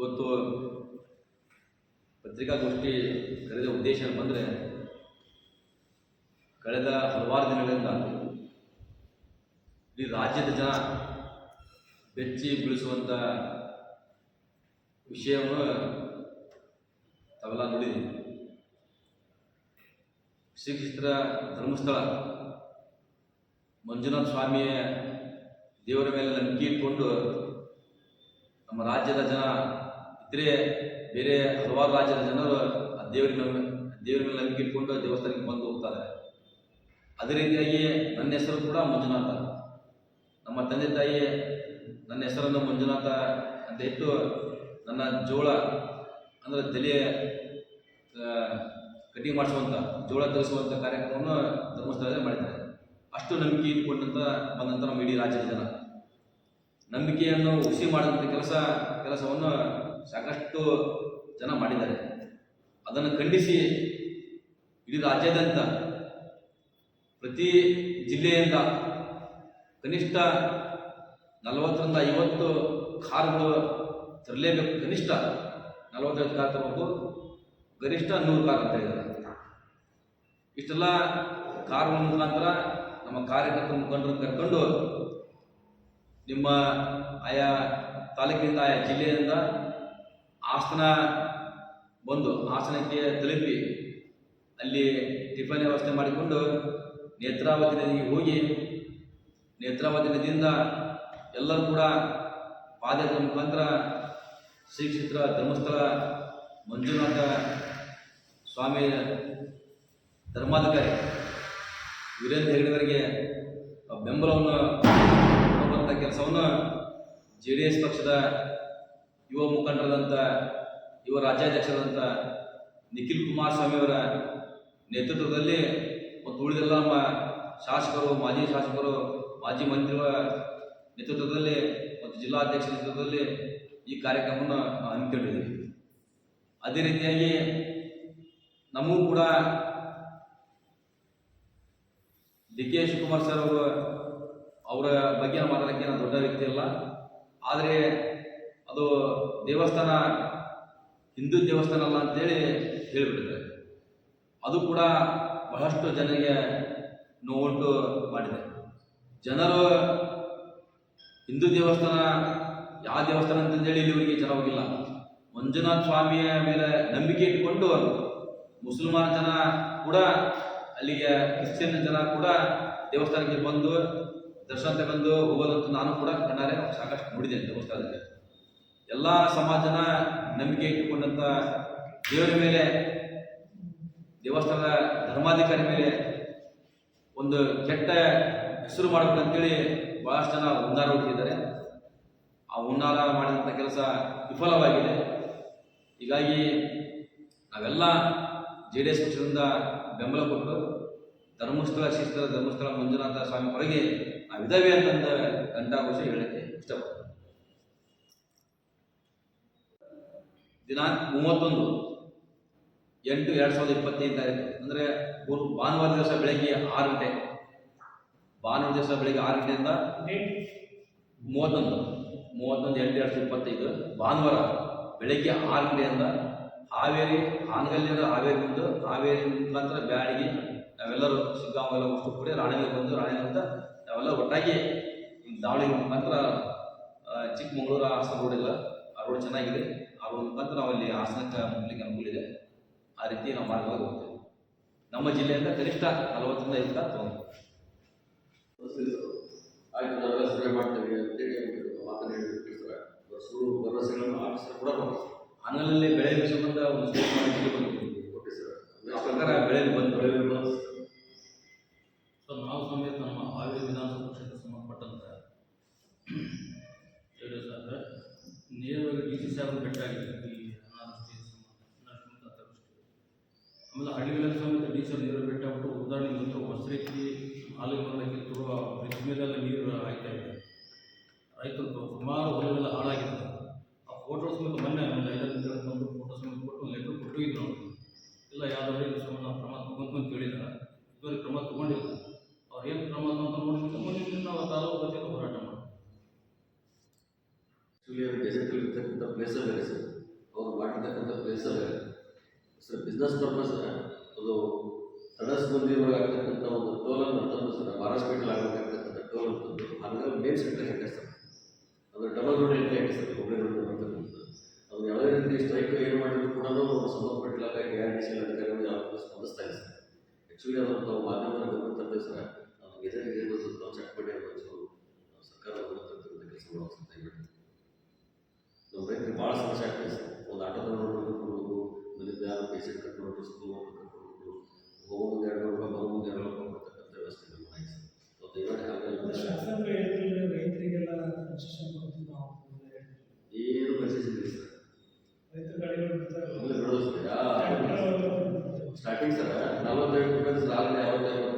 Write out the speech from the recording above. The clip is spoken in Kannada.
ಇವತ್ತು ಪತ್ರಿಕಾಗೋಷ್ಠಿ ಕರೆದ ಉದ್ದೇಶ ಬಂದರೆ ಕಳೆದ ಹಲವಾರು ದಿನಗಳಿಂದ ಇಡೀ ರಾಜ್ಯದ ಜನ ಬೆಚ್ಚಿ ಬೀಳಿಸುವಂಥ ವಿಷಯವನ್ನು ತಾವೆಲ್ಲ ನೋಡಿದ್ದೀವಿ ಶ್ರೀಕ್ಷೇತ್ರ ಧರ್ಮಸ್ಥಳ ಮಂಜುನಾಥ ಸ್ವಾಮಿಯ ದೇವರ ಮೇಲೆ ನಂಬಿಕೆ ಇಟ್ಕೊಂಡು ನಮ್ಮ ರಾಜ್ಯದ ಜನ ಇತರೆ ಬೇರೆ ಹಲವಾರು ರಾಜ್ಯದ ಜನರು ಆ ದೇವರಿನ ದೇವರ ಮೇಲೆ ನಂಬಿಕೆ ಇಟ್ಕೊಂಡು ದೇವಸ್ಥಾನಕ್ಕೆ ಬಂದು ಹೋಗ್ತಾರೆ ಅದೇ ರೀತಿಯಾಗಿ ನನ್ನ ಹೆಸರು ಕೂಡ ಮಂಜುನಾಥ. ನಮ್ಮ ತಂದೆ ತಾಯಿ ನನ್ನ ಹೆಸರನ್ನು ಮಂಜುನಾಥ ಅಂತ ಇಟ್ಟು ನನ್ನ ಜೋಳ ಅಂದರೆ ತಲೆ ಕಟಿಂಗ್ ಮಾಡಿಸುವಂಥ ಜೋಳ ತರಿಸುವಂಥ ಕಾರ್ಯಕ್ರಮವನ್ನು ಧರ್ಮಸ್ಥಳದಲ್ಲಿ ಮಾಡಿದ್ದಾರೆ. ಅಷ್ಟು ನಂಬಿಕೆ ಇಟ್ಕೊಂಡಂತ ಬಂದಂಥ ನಮ್ಮ ಇಡೀ ರಾಜ್ಯದ ಜನ. ನಂಬಿಕೆಯನ್ನು ಹುಸಿ ಮಾಡಿದಂಥ ಕೆಲಸ, ಕೆಲಸವನ್ನು ಸಾಕಷ್ಟು ಜನ ಮಾಡಿದ್ದಾರೆ. ಅದನ್ನು ಖಂಡಿಸಿ ಇಡೀ ರಾಜ್ಯಾದ್ಯಂತ ಪ್ರತಿ ಜಿಲ್ಲೆಯಿಂದ ಕನಿಷ್ಠ ನಲವತ್ತರಿಂದ ಐವತ್ತು ಕಾರುಗಳು ತರಲೇಬೇಕು. ಕನಿಷ್ಠ ನಲವತ್ತೈದು ಕಾರ್ ತರಬೇಕು. ಗರಿಷ್ಠ ನೂರು ಕಾರ್ ಅಂತ ಹೇಳಿದ್ದಾರೆ. ಇಷ್ಟೆಲ್ಲ ಕಾರುಗಳ ಮುಖಾಂತರ ನಮ್ಮ ಕಾರ್ಯಕರ್ತರ ಮುಖಂಡರು ಕರ್ಕೊಂಡು ನಿಮ್ಮ ಆಯಾ ತಾಲೂಕಿನಿಂದ ಆಯಾ ಜಿಲ್ಲೆಯಿಂದ ಹಾಸನ ಬಂದು ಆಸನಕ್ಕೆ ತಲುಪಿ ಅಲ್ಲಿ ಟಿಫನ್ ವ್ಯವಸ್ಥೆ ಮಾಡಿಕೊಂಡು ನೇತ್ರಾವತಿ ನದಿಗೆ ಹೋಗಿ ನೇತ್ರಾವತಿ ನದಿಯಿಂದ ಎಲ್ಲರೂ ಕೂಡ ಪಾದಯಾತ್ರೆ ಮುಖಾಂತರ ಶ್ರೀ ಕ್ಷೇತ್ರ ಧರ್ಮಸ್ಥಳ ಮಂಜುನಾಥ ಸ್ವಾಮಿ ಧರ್ಮಾಧಿಕಾರಿ ವೀರೇಂದ್ರ ಹೆಗಡೆಯವರಿಗೆ ಬೆಂಬಲವನ್ನು ಕೊಡುವಂಥ ಕೆಲಸವನ್ನು ಜೆ ಡಿ ಎಸ್ ಪಕ್ಷದ ಯುವ ಮುಖಂಡರಾದಂಥ ಯುವ ರಾಜ್ಯಾಧ್ಯಕ್ಷರಾದಂಥ ನಿಖಿಲ್ ಕುಮಾರಸ್ವಾಮಿ ಅವರ ನೇತೃತ್ವದಲ್ಲಿ ಮತ್ತು ಉಳಿದೆಲ್ಲ ನಮ್ಮ ಶಾಸಕರು, ಮಾಜಿ ಶಾಸಕರು, ಮಾಜಿ ಮಂತ್ರಿಗಳ ನೇತೃತ್ವದಲ್ಲಿ ಮತ್ತು ಜಿಲ್ಲಾಧ್ಯಕ್ಷರ ನೇತೃತ್ವದಲ್ಲಿ ಈ ಕಾರ್ಯಕ್ರಮವನ್ನು ನಾವು ಹಮ್ಮಿಕೊಂಡಿದ್ದೀವಿ. ಅದೇ ರೀತಿಯಾಗಿ ನಮಗೂ ಕೂಡ ಡಿ ಕೆ ಶಿವಕುಮಾರ್ ಸರ್ ಅವರು ಅವರ ಬಗ್ಗೆ ಮಾತಾಡೋಕ್ಕೆ ನಾನು ದೊಡ್ಡ ವ್ಯಕ್ತಿ ಅಲ್ಲ. ಆದರೆ ಅದು ದೇವಸ್ಥಾನ, ಹಿಂದೂ ದೇವಸ್ಥಾನ ಅಲ್ಲ ಅಂತೇಳಿ ಹೇಳಿಬಿಟ್ಟಿದ್ದಾರೆ. ಅದು ಕೂಡ ಬಹಳಷ್ಟು ಜನರಿಗೆ ನೋವುಂಟು ಮಾಡಿದೆ. ಜನರು ಹಿಂದೂ ದೇವಸ್ಥಾನ, ಯಾವ ದೇವಸ್ಥಾನ ಅಂತಂದೇಳಿ ಇಲ್ಲಿವರೆಗೆ ಜನ ಹೋಗಿಲ್ಲ. ಮಂಜುನಾಥ ಸ್ವಾಮಿಯ ಮೇಲೆ ನಂಬಿಕೆ ಇಟ್ಟುಕೊಂಡು ಮುಸಲ್ಮಾನ ಜನ ಕೂಡ ಅಲ್ಲಿಗೆ, ಕ್ರಿಶ್ಚಿಯನ್ ಜನ ಕೂಡ ದೇವಸ್ಥಾನಕ್ಕೆ ಬಂದು ದರ್ಶನ ತಗೊಂಡು ಹೋಗೋದಂತ ನಾನು ಕೂಡ ಕಣ್ಣಾರೆ ಸಾಕಷ್ಟು ನೋಡಿದ್ದೇನೆ ದೇವಸ್ಥಾನದಲ್ಲಿ. ಎಲ್ಲ ಸಮಾಜನ ನಂಬಿಕೆ ಇಟ್ಟುಕೊಂಡಂಥ ದೇವರ ಮೇಲೆ, ದೇವಸ್ಥಾನದ ಧರ್ಮಾಧಿಕಾರಿ ಮೇಲೆ ಒಂದು ಕೆಟ್ಟ ಹೆಸರು ಮಾಡಬೇಕಂತೇಳಿ ಭಾಳಷ್ಟು ಜನ ಹುನ್ನಾರ ಹುಟ್ಟಿದ್ದಾರೆ ಆ ಹುನ್ನಾರ ಮಾಡಿದಂಥ ಕೆಲಸ ವಿಫಲವಾಗಿದೆ. ಹೀಗಾಗಿ ನಾವೆಲ್ಲ ಜೆ ಡಿ ಎಸ್ ಪಕ್ಷದಿಂದ ಬೆಂಬಲ ಕೊಟ್ಟು ಧರ್ಮಸ್ಥಳ ಶಿಸ್ತರ ಧರ್ಮಸ್ಥಳ, ಮಂಜುನಾಥ ಸ್ವಾಮಿ ಹೊರಗೆ ನಾವಿದ್ದಾವೆ ಅಂತಂದ ಘಂಟಾಘೋಷ ಹೇಳಕ್ಕೆ ಇಷ್ಟಪಡ್ತೀನಿ. ದಿನಾಂಕ ಮೂವತ್ತೊಂದು. ಎಂಟು ಎರಡು ಸಾವಿರದ ಇಪ್ಪತ್ತೈದು ತಾರೀಕು. ಅಂದರೆ ಗುರು ಭಾನುವಾರ ದಿವಸ ಬೆಳಗ್ಗೆ ಆರು ಗಂಟೆ. ಭಾನುವಾರ ದಿವಸ ಬೆಳಗ್ಗೆ ಆರು ಗಂಟೆಯಿಂದ ಮೂವತ್ತೊಂದು. ಮೂವತ್ತೊಂದು ಎಂಟು ಎರಡು ಸಾವಿರದ ಇಪ್ಪತ್ತೈದು. ಭಾನುವಾರ ಬೆಳಗ್ಗೆ ಆರು ಗಂಟೆಯಿಂದ ಹಾವೇರಿ, ಹಾನಗಲ್ಲಿಂದ ಹಾವೇರಿ ಬಂದು ಹಾವೇರಿ ಮುಖಾಂತರ ಬ್ಯಾಡಿಗೆ ನಾವೆಲ್ಲರೂ ಸಿಗ್ಗಾಮಲ್ಲ ಅಷ್ಟು ಕೂಡಿ ರಾಣಿಗೆ ಬಂದು ರಾಣಿಯಿಂದ ನಾವೆಲ್ಲ ಒಟ್ಟಾಗಿ ದಾವಣಗೆರೆ ಮುಖಾಂತರ ಚಿಕ್ಕಮಗಳೂರು ಹಾಸನ ರೋಡ್ ಇಲ್ಲ ಆ ರೋಡ್ ಚೆನ್ನಾಗಿದೆ. ಆ ರೋಡ್ ಮುಖಾಂತರ ನಾವಲ್ಲಿ ಆಸನಕ್ಕೆ ಹಾಸನಕ್ಕೆ ಮುಗ್ಲಿಕ್ಕೆ ಅನುಕೂಲ ಇದೆ. ಆ ರೀತಿ ನಾವು ಮಾರ್ಗವಾಗಿ ಹೋಗ್ತೇವೆ ನಮ್ಮ ಜಿಲ್ಲೆಯಿಂದ ಕನಿಷ್ಠ ನಲವತ್ತರಿಂದ ಐದು ತಾಸು ತಗೊಂಡು. ಆಯ್ತು ನಾವೆಲ್ಲ ಸರ್ವೆ ಮಾಡ್ತೇವೆ ಅಂತೇಳಿ ಮಾತನ್ನು ಹೇಳಿರ್ತಾರೆ ಸುಳ್ಳು ಭರವಸೆಗಳನ್ನು ಆಫೀಸರ್ ಕೂಡ ಬೆಳೆ ಸಂಬಂಧ ಒಂದು ಸ್ಟೇಟ್ ಮಾಡಿ ಬಂದಿದ್ದೀವಿ ಓಕೆ ಸರ್. ಆ ಪ್ರಕಾರ ಬೆಳೆ ಬಂದು ಸೊ ನಾವು ಸಮೇತ ನಮ್ಮ ಹಾವೇರಿ ವಿಧಾನಸಭಾ ಕ್ಷೇತ್ರ ಸಂಬಂಧಪಟ್ಟಂತೆ ಹೇಳಿ ಸರ್ ನೇರವಾಗಿ ಡಿ ಸಿ ಸಾಹೇಬರು ಭೇಟಿ ಆಗಿದ್ದಾರೆ ಈ ಅನಾವೃಷ್ಟಿ ಮತ್ತು ಆಮೇಲೆ ಹಳ್ಳಿಗಳಲ್ಲಿ ಸಮೇತ ಡಿ ಸಿ ನೀರು ಭೇಟಿಯಾಗ್ಬಿಟ್ಟು ಉದಾಹರಣೆಗೆ ಒಂದು ಹೊಸರೇಕಿ ಹಾಲಿಗೆ ಬರಲಿಕ್ಕೆ ತುರುವ ಬ್ರಿಡ್ಜ್ ಮೇಲೆಲ್ಲ ನೀರು ಆಯ್ತಾ ಇದೆ. ರೈತರು ಸುಮಾರು ಹೊಲವೆಲ್ಲ ಹಾಳಾಗಿದೆ. ಆ ಫೋಟೋಸ್ ಮೇಲೆ ಮೊನ್ನೆ ಒಂದು ಐದಾರು ಜನ ಬಂದು ಫೋಟೋಸ್ ಮೇಲೆ ಕೊಟ್ಟು ಕೊಟ್ಟು ಕೊಟ್ಟಿದ್ರು ಅವರು. ಇಲ್ಲ, ಯಾವುದಾದ್ರು ಈ ಸಂಬಂಧ ಕ್ರಮ ತಗೊಂತು ಅಂತ ಹೇಳಿದ್ದಾರೆ ಇದುವರೆಗೆ ಕ್ರಮ ತಗೊಂಡಿಲ್ಲ. ಅವ್ರು ಏನು ಕ್ರಮ ಅಂತ ನೋಡಿದ್ರೆ ಮುಂದಿನ ದಿನ ನಾವು ತಾಲೂಕು ಹೋರಾಟ ಆ್ಯಕ್ಚುಲಿ ದೇಶದಲ್ಲಿ ಇರ್ತಕ್ಕಂಥ ಪ್ಲೇಸೇ ಬೇರೆ ಸರ್. ಅವ್ರು ಮಾಡಿರ್ತಕ್ಕಂಥ ಪ್ಲೇಸಲ್ಲೇ ಸರ್ ಬಿಸ್ನೆಸ್ ಪರ್ಪಸ್ ಅದು ತಡಸ್ ಒಳಗೆ ಆಗ್ತಕ್ಕಂಥ ಒಂದು ಟೋಲನ್ನು ತಂದು ಸರ್ ಮಹಾರಾಷ್ಟ್ರದಲ್ಲಿ ಆಗಬೇಕಾಗ್ತಕ್ಕಂಥ ಟೋಲ್ ಅಂತಂದು ಹಂಗಾಗಿ ಮೇನ್ ಸೆಂಟರ್ ಹೆಂಗೆ ಸರ್. ಅದು ಡಬಲ್ ರೋಡ್ ಎಂಟ್ರಿ ಹೆಂಗೆ ಸರ್ ಹುಬ್ಬಳ್ಳಿ ರೋಡ್ ಬರ್ತಕ್ಕಂಥದ್ದು. ಅದು ಯಾವುದೇ ರೀತಿ ಸ್ಟ್ರೈಕ್ ಏನು ಮಾಡಿದ್ರು ಕೂಡ ಸಂಬಂಧಪಟ್ಟ ಇಲಾಖೆ ಕೆ ಆರ್ ಡಿ ಸಿ ಅಧಿಕಾರಿಗಳು ಯಾವ ಸ್ಪಂದಿಸ್ತಾ ಇಲ್ಲ ಸರ್. ಆ್ಯಕ್ಚುಲಿ ಅದನ್ನು ತಾವು ಮಾಧ್ಯಮದ ಗಮನ ತಂದೆ ಸರ್. ಗೆಜೆಟ್ ಗೆಜೆಟ್ ಸ್ವಲ್ಪ ಚೆಕ್ ಮಾಡಿ ಅನ್ನೋದು ಸರ್ಕಾರ ಗಮನ ತರ್ತಕ್ಕಂಥ ಕೆಲಸ ಸರ್ ದಯವಿಟ್ಟು ನಮ್ಮ ರೈತರಿಗೆ ಭಾಳ ಸಮಸ್ಯೆ ಆಗ್ತದೆ ಒಂದು ಆಟೋದಲ್ಲಿ ನೋಡ್ಕೊಂಡು ಮನೆಯಿಂದ ಯಾರು ಪೇಷಂಟ್ ಕರ್ಕೊಂಡು ಸ್ಕೂಲ್ ಕರ್ಕೊಂಡು ಹೋಗೋದು ಎರಡು ನೂರು ರೂಪಾಯಿ ಬರೋದು ಎರಡು ರೂಪಾಯಿ ಬರ್ತಕ್ಕಂಥ ವ್ಯವಸ್ಥೆ ನಮ್ಮ ಆಯ್ತು ಸರ್. ದಯಮಾಡಿ ಹಾಗಾಗಿ ರೈತರಿಗೆಲ್ಲ ಏನು ಪರಿಸ್ಥಿತಿ ಸರ್. Starting sir. ನಲವತ್ತೈದು ರೂಪಾಯಿ ಸರ್ ಆಗಲಿ ಯಾವತ್ತೈದು